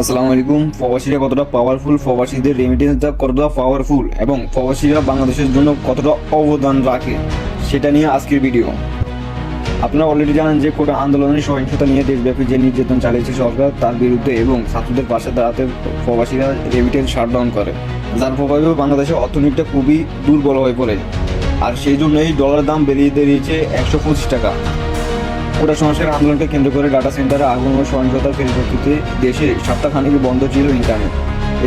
আসসালামু আলাইকুম। প্রবাসীরা কতটা পাওয়ারফুল প্রবাসীদের রেমিটেন্সটা কতটা পাওয়ারফুল এবং প্রবাসীরা বাংলাদেশের জন্য কতটা অবদান রাখে? সেটা নিয়ে আজকের ভিডিও আপনারা অলরেডি জানেন যে কোটা আন্দোলনের সহিংসতা নিয়ে দেশব্যাপী যে নির্যাতন চালিয়েছে সরকার, তার বিরুদ্ধে এবং ছাত্রদের পাশে দাঁড়াতে প্রবাসীরা রেমিটেন্স শাটডাউন করে। যার প্রভাবে বাংলাদেশের অর্থনীতিটা খুবই দুর্বল হয়ে পড়ে। আর সেই জন্যই ডলারের দাম বেরিয়ে দাঁড়িয়েছে একশো পঁচিশ টাকা। কোটা সংস্কার আন্দোলনকে কেন্দ্র করে ডাটা সেন্টারে আগুন ও সহিংসতার পরিপ্রেক্ষিতে দেশে সপ্তাহখানেক বন্ধ ছিল ইন্টারনেট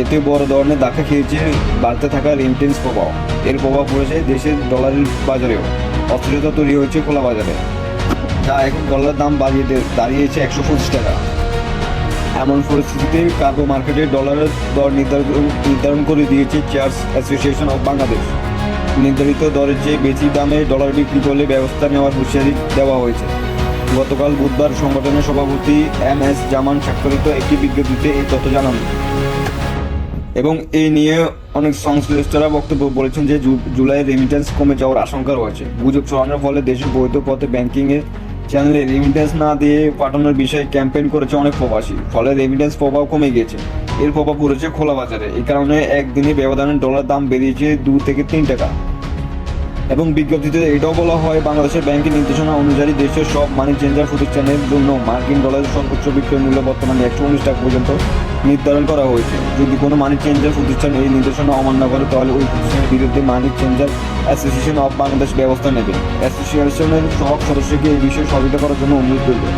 এতে বড় ধরনের ধাক্কা খেয়েছে বাড়তে থাকা রেমিটেন্স প্রভাব। এর প্রভাব পড়েছে দেশের ডলারের বাজারেও। অস্থিরতা তৈরি হয়েছে খোলা বাজারে। যা এখন ডলারের দাম বাড়িয়ে দাঁড়িয়েছে একশো পঁচিশ টাকা। এমন পরিস্থিতিতে কার্গো মার্কেটে ডলারের দর নির্ধারণ নির্ধারণ করে দিয়েছে চেয়ার্স অ্যাসোসিয়েশন অফ বাংলাদেশ নির্ধারিত দরের চেয়ে বেশি দামে ডলার বিক্রি করলে ব্যবস্থা নেওয়ার হুঁশিয়ারি দেওয়া হয়েছে। গতকাল বুধবার সংগঠনের সভাপতি এম এস জামান স্বাক্ষরিত একটি বিজ্ঞপ্তিতে এই তথ্য জানান। এবং এই নিয়ে অনেক সংশ্লিষ্টরা বক্তব্য বলেছেন যে জুলাই রেমিটেন্স কমে যাওয়ার আশঙ্কা রয়েছে। গুজব ছড়ানোর ফলে দেশের বৈধ পথে ব্যাংকিং এর চ্যানেলে রেমিটেন্স না দিয়ে পাঠানোর বিষয়ে ক্যাম্পেইন করেছে অনেক প্রবাসী। ফলে রেমিটেন্স প্রভাব কমে গিয়েছে। এর প্রভাব পড়েছে খোলা বাজারে। এই কারণে একদিনে ব্যবধানে ডলার দাম বেরিয়েছে দু থেকে তিন টাকা। এবং বিজ্ঞপ্তিতে এটাও বলা হয়, বাংলাদেশের ব্যাংকের নির্দেশনা অনুযায়ী দেশের সব মানি চেঞ্জার প্রতিষ্ঠানের জন্য মার্কিন ডলারের সর্বোচ্চ বিক্রয় মূল্য বর্তমানে একশো উনিশ টাকা পর্যন্ত নির্ধারণ করা হয়েছে। যদি কোনো মানি চেঞ্জার প্রতিষ্ঠান এই নির্দেশনা অমান্য করে, তাহলে ওই প্রতিষ্ঠানের বিরুদ্ধে money changer association of Bangladesh ব্যবস্থা নেবে। অ্যাসোসিয়েশনের সব সদস্যকে এই বিষয়ে সহযোগিতা করার জন্য অনুরোধ করবে।